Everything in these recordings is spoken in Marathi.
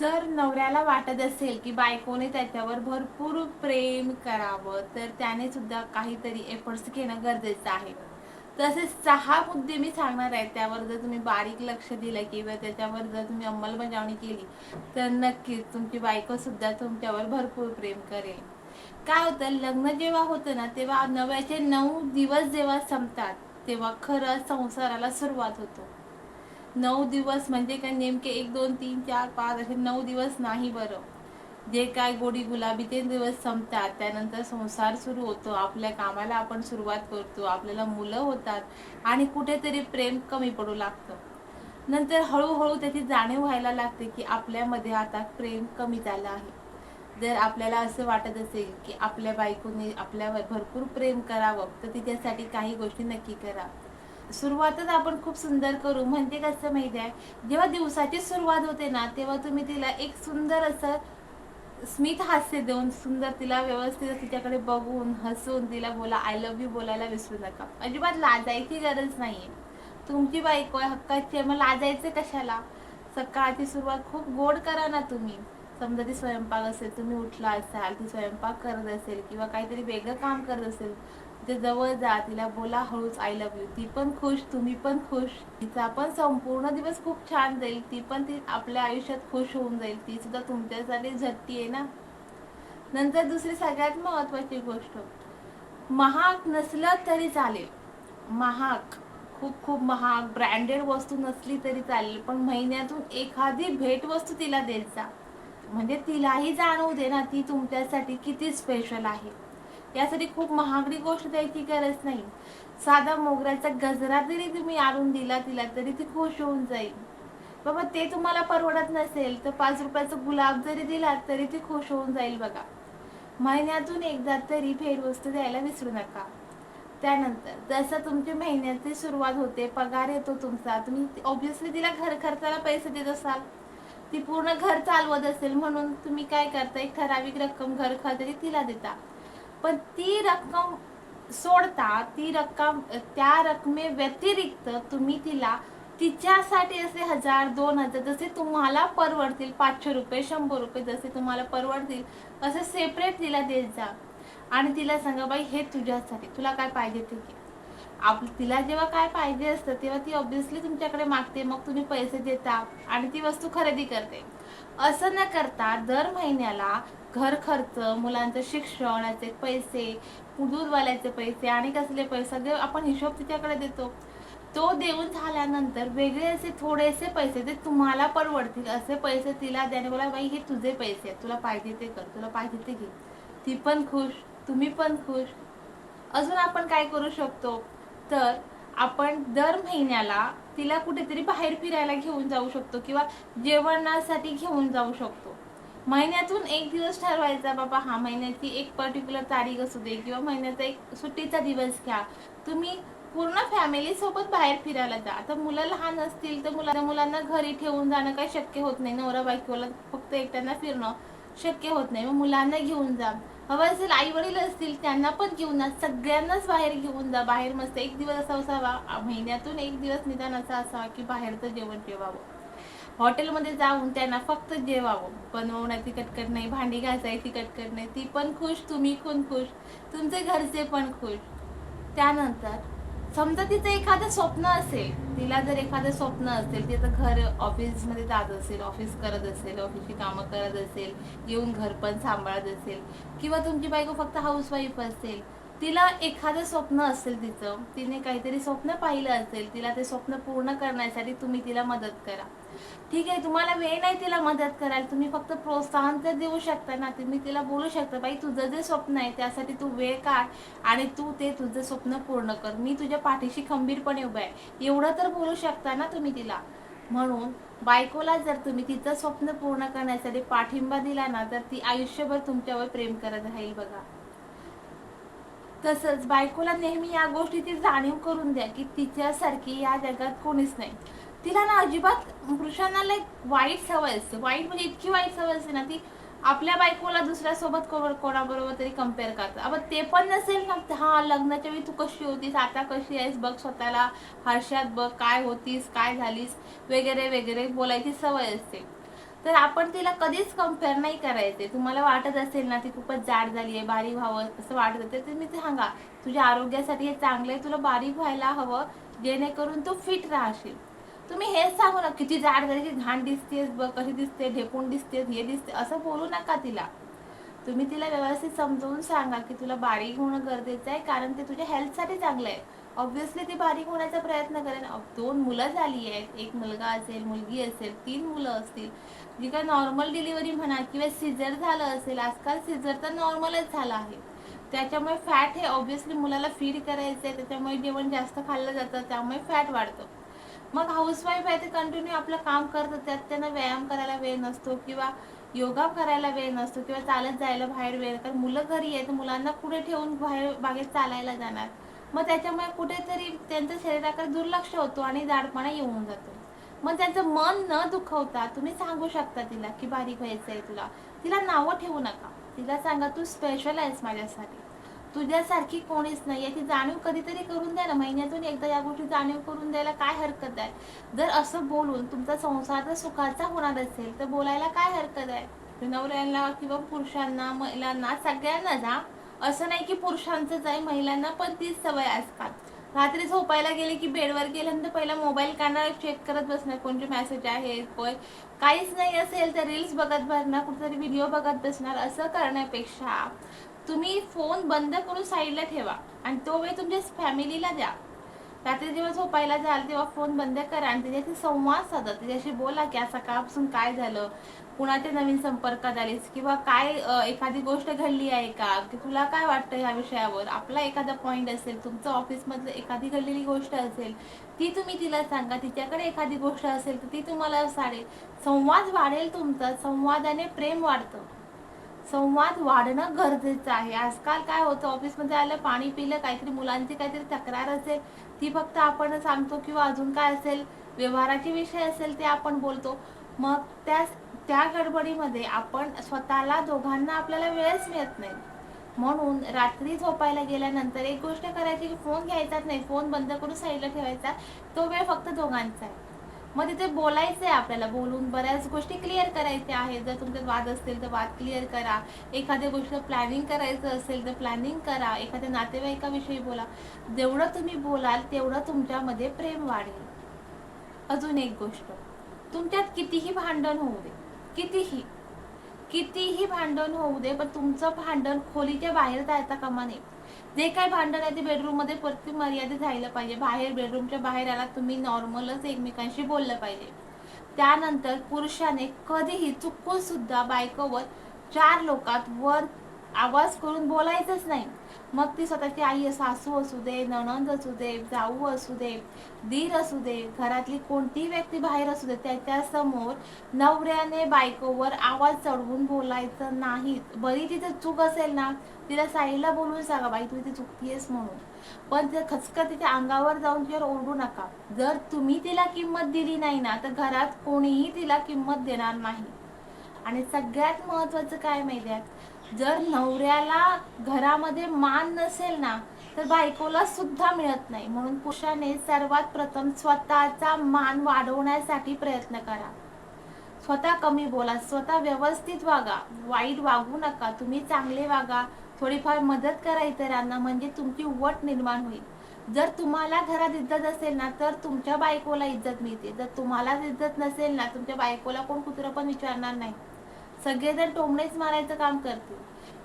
जर नवऱ्याला वाटत असेल की बायकोने त्याच्यावर भरपूर प्रेम करावं तर त्याने सुद्धा काहीतरी एफर्ट्स घेणं गरजेचं आहे. तसेच सहा मुद्दे मी सांगणार आहे त्यावर जर तुम्ही बारीक लक्ष दिलं किंवा त्याच्यावर जर तुम्ही अंमलबजावणी केली तर नक्कीच तुमची बायको सुद्धा तुमच्यावर भरपूर प्रेम करेल. काय होतं लग्न जेव्हा होतं ना तेव्हा नव्याचे नऊ दिवस जेव्हा संपतात तेव्हा खरं संसाराला सुरुवात होतो. नऊ दिवस म्हणजे काय नेमके एक दोन तीन चार पाच असे नऊ दिवस नाही बरं. जे काय गोडी गुलाबी ते दिवस संपतात. त्यानंतर संसार सुरू होतो. आपल्या कामाला आपण सुरुवात करतो. आपल्याला मुलं होतात आणि कुठेतरी प्रेम कमी पडू लागतं. नंतर हळूहळू त्याची जाणीव व्हायला लागते की आपल्यामध्ये आता प्रेम कमी झालं आहे. जर आपल्याला असं वाटत असेल की आपल्या बायकोने आपल्यावर भरपूर प्रेम करावं तर तिच्यासाठी काही गोष्टी नक्की करा. सुरुवातच आपण खूप सुंदर करू. म्हणजे कसं माहिती आहे? जेव्हा दिवसाची सुरुवात होते ना तेव्हा तुम्ही तिला एक सुंदर असं स्मित हास्य देऊन सुंदर तिला व्यवस्थित तिच्याकडे बघून हसून तिला बोला आय लव्ह यू बोलायला विसरू नका. अजिबात लाजायची गरज नाहीये. तुमची बायको आहे हक्काची आहे मग लाजायचं कशाला? सकाळची सुरुवात खूप गोड करा ना तुम्ही. समजा ती स्वयंपाक असेल तुम्ही उठला असाल ती स्वयंपाक करत असेल किंवा काहीतरी वेगळं काम करत असेल तिच्या जवळ जा तिला बोला हळूच आय लव्ह यू ती पण खुश तुम्ही पण खुश. तिचा पण संपूर्ण दिवस खूप छान जाईल. ती पण ती आपल्या आयुष्यात खुश होऊन जाईल. ती सुद्धा तुमच्यासाठी झटती आहे ना? नंतर दुसरी सगळ्यात महत्वाची गोष्ट. महाग नसलं तरी चालेल. महाग. खूप खूप महाग. ब्रँडेड वस्तू नसली तरी चालेल. पण महिन्यातून एखादी भेटवस्तू तिला द्यायचा. म्हणजे तिलाही जाणवू दे ना ती तुमच्यासाठी किती स्पेशल आहे. यासाठी खूप महागडी गोष्ट द्यायची गरज नाही. साधा मोगऱ्याचा गजरा जरी तुम्ही आणून दिला तिला तरी ती खुश होऊन जाईल. बाबा ते तुम्हाला परवडत नसेल तर पाच रुपयाचा गुलाब जरी दिला तरी ती खुश होऊन जाईल बघा. महिन्यातून एकदा तरी भेटवस्तू द्यायला विसरू नका. त्यानंतर जसं तुमची महिन्याची सुरुवात होते पगार येतो तुमचा तुम्ही ऑब्विसली तिला घर खर्चाला पैसे देत असाल. ती पूर्ण घर चालवत असेल म्हणून तुम्ही काय करता एक ठराविक रक्कम घर खर्च तिला देता. पण ती रक्कम सोडता ती रक्कम त्या रकमे व्यतिरिक्त तुम्ही तिला तिच्यासाठी असे हजार दोन हजार जसे तुम्हाला परवडतील पाचशे रुपये शंभर रुपये जसे तुम्हाला परवडतील असे सेपरेट तिला देत जा. आणि तिला सांगा बाई हे तुझ्यासाठी तुला काय पाहिजे ते घे. आप तिला जेव्हा काय पाहिजे असतं तेव्हा ती ऑब्विसली तुमच्याकडे मागते मग तुम्ही पैसे देता आणि ती वस्तू खरेदी करते. असं न करता दर महिन्याला घर खर्च मुलांचं शिक्षणाचे पैसे दूधवाल्याचे पैसे आणि कसले पैसे सगळे आपण हिशोब तिच्याकडे देतो. तो देऊन झाल्यानंतर वेगळे असे थोडेसे पैसे ते तुम्हाला परवडतील असे पैसे तिला द्याने बोला बाई हे तुझे पैसे आहेत तुला पाहिजे ते कर तुला पाहिजे ते घे. ती पण खुश तुम्ही पण खुश. अजून आपण काय करू शकतो? तर आपण दर महिन्याला तिला कुठेतरी बाहेर फिरायला घेऊन जाऊ शकतो किंवा जेवणासाठी घेऊन जाऊ शकतो. महिन्यातून एक दिवस ठरवायचा बाबा हा महिन्याची एक पर्टिक्युलर तारीख असू दे किंवा महिन्याचा एक सुट्टीचा दिवस घ्या. तुम्ही पूर्ण फॅमिली सोबत बाहेर फिरायला जा. आता मुलं लहान असतील तर मुला मुलांना घरी ठेवून जाणं काही शक्य होत नाही. नवरा बायकोला फक्त एकट्यांना फिरणं शक्य होत नाही. मग मुलांना घेऊन जा. हवं असेल आई वडील असतील त्यांना पण घेऊन जा. सगळ्यांनाच बाहेर घेऊन जा. बाहेर मस्त एक दिवस असा असावा महिन्यातून एक दिवस निदान असा असावा की बाहेरचं जेवण जेवावं. हॉटेलमध्ये जाऊन त्यांना फक्त जेवावं. बनवण्याची कटकट नाही भांडी घासायची कटकट नाही ती पण खुश तुम्ही पण खुश तुमचे घरचे पण खुश. त्यानंतर समजा तिचं एखादं स्वप्न असेल तिला जर एखादं स्वप्न असेल तिचं घर ऑफिसमध्ये जात असेल ऑफिस करत असेल ऑफिसची कामं करत असेल येऊन घर पण सांभाळत असेल किंवा तुमची बायको फक्त हाऊसवाईफ असेल तिला एखादं स्वप्न असेल तिचं तिने काहीतरी स्वप्न पाहिलं असेल तिला ते स्वप्न पूर्ण करण्यासाठी तुम्ही तिला मदत करा. ठीक आहे तुम्हाला वेळ नाही तिला मदत करायला तुम्ही फक्त प्रोत्साहन तर देऊ शकता ना तुम्ही तिला बोलू शकता बाई तुझं जे स्वप्न आहे त्यासाठी तू वेळ काढ आणि तू ते तुझं स्वप्न पूर्ण कर. मी तुझ्या पाठीशी खंबीरपणे उभं आहे. एवढं तर बोलू शकता ना तुम्ही तिला. म्हणून बायकोला जर तुम्ही तिचं स्वप्न पूर्ण करण्यासाठी पाठिंबा दिला ना तर ती आयुष्यभर तुमच्यावर प्रेम करत राहील बघा. तसंच बायकोला नेहमी या गोष्टीची जाणीव करून द्या की तिच्यासारखी या जगात कोणीच नाही. तिला ना अजिबात पुरुषांना लाईक वाईट सवय असते. वाईट म्हणजे इतकी वाईट सवय असते ना ती आपल्या बायकोला दुसऱ्या सोबत कोणाबरोबर तरी कंपेअर करतात अब ते पण नसेल ना. हा लग्नाच्या वेळी तू कशी होतीस? आता कशी आहेस? बघ स्वतःला. हर्षात बघ. काय होतीस? काय झालीस? वगैरे वगैरे बोलायची सवय असते. तर आपण तिला कधीच कंपेअर नाही करायचे. तुम्हाला वाटत असेल ना ती खूपच जाड झाली आहे बारीक व्हावं असं वाटत असेल तर मी ते सांगा तुझ्या आरोग्यासाठी हे चांगलं आहे तुला बारीक व्हायला हवं जेणेकरून तू फिट राहशील. तुम्ही हेच सांगू ना किती जाड झाली की घाण दिसतेस ब कशी दिसते ढेपून दिसते हे दिसते असं बोलू नका तिला. तुम्ही तिला व्यवस्थित समजवून सांगा की तुला बारीक होणं गरजेचं आहे कारण ते तुझ्या हेल्थसाठी चांगलं आहे. ऑब्व्हियसली ती बारीक होण्याचा प्रयत्न करेन. दोन मुलं झाली आहेत. एक मुलगा असेल मुलगी असेल तीन मुलं असतील. जी काय नॉर्मल डिलिव्हरी म्हणा किंवा सिझर झालं असेल आजकाल सिझर तर नॉर्मलच झालं आहे. त्याच्यामुळे फॅट हे ऑब्व्हियसली मुलाला फीड करायचं आहे त्याच्यामुळे जेवण जास्त खाल्लं जातं त्यामुळे फॅट वाढतं. मग हाऊसवाईफ आहे ते कंटिन्यू आपलं काम करत त्यात त्यांना व्यायाम करायला वेळ नसतो किंवा योगा करायला वेळ नसतो किंवा चालत जायला बाहेर वेळ. कारण मुलं घरी आहेत तर मुलांना पुढे ठेवून बाहेर बागेत चालायला जाणार? मग त्याच्यामुळे कुठेतरी त्यांचं शरीराकडे दुर्लक्ष होतो आणि जाडपणा येऊन जातो. मग त्यांचं मन न दुखवता तुम्ही सांगू शकता तिला की बारीक व्हायचं आहे तुला. तिला नावं ठेवू नका. तिला सांगा तू स्पेशल आहेस माझ्यासाठी. तुझ्यासारखी कोणीच नाही याची जाणीव कधीतरी करून द्या ना. महिन्यातून एकदा या गोष्टी जाणीव करून द्यायला काय हरकत आहे? जर असं बोलून तुमचा संसार जर सुखाचा होणार असेल तर बोलायला काय हरकत आहे? नवऱ्यांना किंवा पुरुषांना महिलांना सगळ्यांना जा. असं नाही की पुरुषांचंच आहे महिलांना पण तीच सवय आजकाल रात्री झोपायला गेले की बेडवर गेल्यानंतर पहिला मोबाईल काढणार चेक करत बसणार कोणते मेसेज आहेत कोण काहीच नाही असेल तर रील्स बघत बसणार कुठेतरी व्हिडिओ बघत बसणार असं करण्यापेक्षा तुम्ही फोन बंद करून साईडला ठेवा आणि तो वेळ तुमच्या फॅमिलीला द्या. रात्री जेव्हा झोपायला जाल तेव्हा फोन बंद करा आणि त्याच्याशी संवाद साधा. त्याच्याशी बोला की आज सकाळपासून काय झालं? कुणाच्या नवीन संपर्कात आलीस? किंवा काय एखादी गोष्ट घडली आहे का? की तुला काय वाटतं ह्या विषयावर? आपला एखादा पॉईंट असेल तुमचं ऑफिसमधलं एखादी घडलेली गोष्ट असेल ती तुम्ही तिला सांगा. तिच्याकडे एखादी गोष्ट असेल तर ती तुम्हाला साडेल संवाद वाढेल तुमचा. संवादाने प्रेम वाढतं. संवाद वाढणं गरजेचं आहे. आजकाल काय होतं ऑफिसमध्ये आलं पाणी पिलं काहीतरी मुलांची काहीतरी तक्रार असेल ती फक्त आपण सांगतो किंवा अजून काय असेल व्यवहाराचे विषय असेल ते आपण बोलतो. मग त्या त्या गडबडीमध्ये आपण स्वतःला दोघांना आपल्याला वेळच मिळत नाही. म्हणून रात्री झोपायला गेल्यानंतर एक गोष्ट करायची की फोन घ्यायचाच नाही. फोन बंद करून साईडला ठेवायचा. तो वेळ फक्त दोघांचा आहे. मग तिथे बोलायचं आहे आपल्याला. बोलून बऱ्याच गोष्टी क्लिअर करायच्या आहेत. जर तुमच्यात वाद असतील तर वाद क्लिअर करा. एखाद्या गोष्ट प्लॅनिंग करायचं असेल तर प्लॅनिंग करा. एखाद्या नातेवाईकाविषयी बोला. जेवढं तुम्ही बोलाल तेवढं तुमच्यामध्ये प्रेम वाढेल. अजून एक गोष्ट. तुमच्यात कितीही भांडण होऊ दे. कितीही कितीही भांडण होऊ दे पण तुमचं भांडण खोलीच्या बाहेर जायचा कमा नये. जे काही भांडण आहे ते बेडरूममध्ये प्रत्येक मर्यादित राहिलं पाहिजे. बाहेर बेडरूमच्या बाहेर आला तुम्ही नॉर्मलच एकमेकांशी बोललं पाहिजे. त्यानंतर पुरुषाने कधीही चुकून सुद्धा बायकोवर चार लोकात वर आवाज करून बोलायचंच नाही. मग ती स्वतःची आई सासू असू दे नणंद असू दे जाऊ असू दे दीर असू दे घरातली कोणतीही व्यक्ती बाहेर असू दे त्याच्यासमोर नवऱ्याने बायकोवर आवाज चढवून बोलायचं नाही बरी तिथे चूक असेल ना तिला साईडला बोलून सांगा बाई तू इथे चुकतीयस म्हणून. पण ते खचकं तिच्या अंगावर जाऊन तिच्यावर ओरडू नका. जर तुम्ही तिला किंमत दिली नाही ना तर घरात कोणीही तिला किंमत देणार नाही. आणि सगळ्यात महत्वाचं काय माहिती आहे? जर नवऱ्याला घरामध्ये मान नसेल ना तर बायकोला सुद्धा मिळत नाही. म्हणून पुरुषाने सर्वात प्रथम स्वतःचा मान वाढवण्यासाठी प्रयत्न करा. स्वतः कमी बोला स्वतः व्यवस्थित वागा. वाईट वागू नका तुम्ही चांगले वागा. थोडीफार मदत करा इतरांना म्हणजे तुमची वट निर्माण होईल. जर तुम्हाला घरात इज्जत असेल ना तर तुमच्या बायकोला इज्जत मिळते. जर तुम्हाला इज्जत नसेल ना तुमच्या बायकोला कोण कुत्र पण विचारणार नाही. सगळेजण टोमणेच मारायचं काम करतील.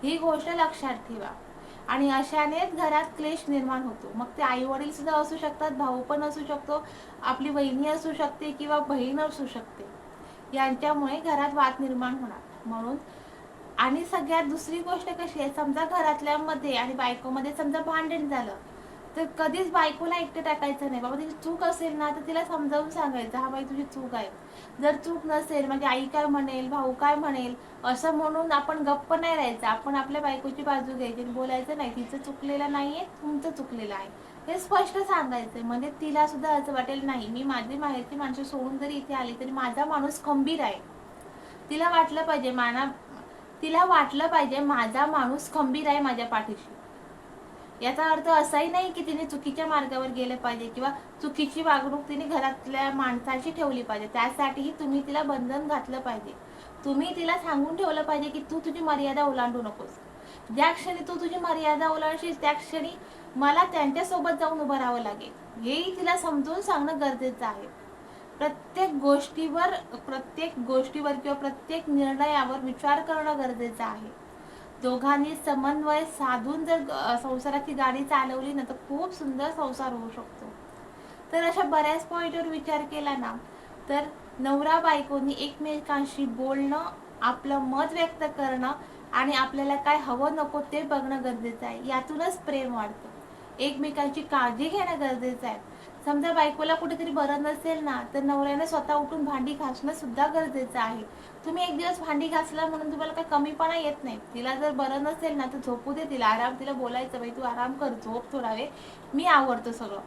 ही गोष्ट लक्षात ठेवा. आणि अशानेच घरात क्लेश निर्माण होतो. मग ते आई वडील सुद्धा असू शकतात भाऊ पण असू शकतो आपली बहिणी असू शकते किंवा बहीण असू शकते. यांच्यामुळे घरात वाद निर्माण होणार. म्हणून आणि सगळ्यात दुसरी गोष्ट कशी आहे? समजा घरातल्यामध्ये आणि बायकोमध्ये समजा भांडण झालं. तर कधीच बायकोला एकटे टाकायचं नाही. बाबा तिची चूक असेल ना तर तिला समजावून सांगायचं हा बाई तुझी चूक आहे. जर चूक नसेल म्हणजे आई काय म्हणेल भाऊ काय म्हणेल असं म्हणून आपण गप्प नाही राहायचं. आपण आपल्या बायकोची बाजू घ्यायची बोलायचं नाही तिचं चुकलेलं नाहीये तुमचं चुकलेलं आहे. हे स्पष्ट सांगायचंय म्हणजे तिला सुद्धा असं वाटेल नाही मी माझी माहेरची माणसं सोडून जरी इथे आली तरी माझा माणूस खंबीर आहे. तिला वाटलं पाहिजे माना तिला वाटलं पाहिजे माझा माणूस खंबीर आहे माझ्या पाठीशी. याचा अर्थ असाही नाही की तिने चुकीच्या मार्गावर गेलं पाहिजे किंवा चुकीची वागणूक तिने घरातल्या माणसाशी ठेवली पाहिजे. त्यासाठीही तुम्ही तिला बंधन घातलं पाहिजे. तुम्ही तिला सांगून ठेवलं पाहिजे की तू तुझी मर्यादा ओलांडू नकोस. ज्या क्षणी तू तुझी मर्यादा ओलांडशील त्या क्षणी मला त्यांच्यासोबत जाऊन उभं राहावं लागेल. हेही तिला समजून सांगणं गरजेचं आहे. प्रत्येक गोष्टीवर प्रत्येक गोष्टीवर किंवा प्रत्येक निर्णयावर विचार करणं गरजेचं आहे. दोघांनी समन्वय साधून जर संसाराची गाडी चालवली ना तर खूप सुंदर संसार होऊ शकतो. तर अशा बऱ्याच पॉईंटवर विचार केला ना तर नवरा बायकोनी एकमेकांशी बोलणं आपलं मत व्यक्त करणं आणि आपल्याला काय हवं नको ते बघणं गरजेचं आहे. यातूनच प्रेम वाढतं. एकमेकांची काळजी घेणं गरजेचं आहे. समजा बायकोला कुठेतरी बरं नसेल ना तर नवऱ्याने स्वतः उठून भांडी घासणं सुद्धा गरजेचं आहे. तुम्ही एक दिवस भांडी घासला म्हणून तुम्हाला काही कमीपणा येत नाही. तिला जर बरं नसेल ना तर झोपू दे तिला. आराम तिला बोलायचं बाई तू आराम कर झोप थोडा वेळ मी आवडतो सगळं.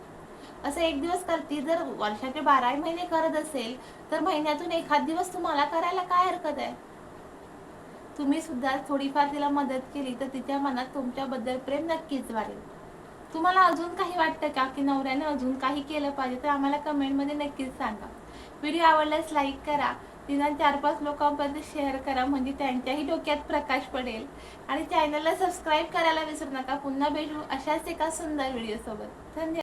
असं एक दिवस कर ती जर वर्षाचे बारा महिने करत असेल तर महिन्यातून एखाद दिवस तुम्हाला करायला काय हरकत आहे? तुम्ही सुद्धा थोडीफार तिला मदत केली तर तिच्या मनात तुमच्याबद्दल प्रेम नक्कीच वाढेल. तुम्हाला अजून काही वाटतं का की नवऱ्याने अजून काही केलं पाहिजे? तर आम्हाला कमेंटमध्ये नक्कीच सांगा. व्हिडिओ आवडल्यास लाईक करा. निदान चार पाच लोकांपर्यंत शेअर करा. म्हणजे त्यांच्याही डोक्यात प्रकाश पडेल. आणि चॅनलला सबस्क्राईब करायला विसरू नका. पुन्हा भेटू अशाच एका सुंदर व्हिडिओसोबत धन्यवाद.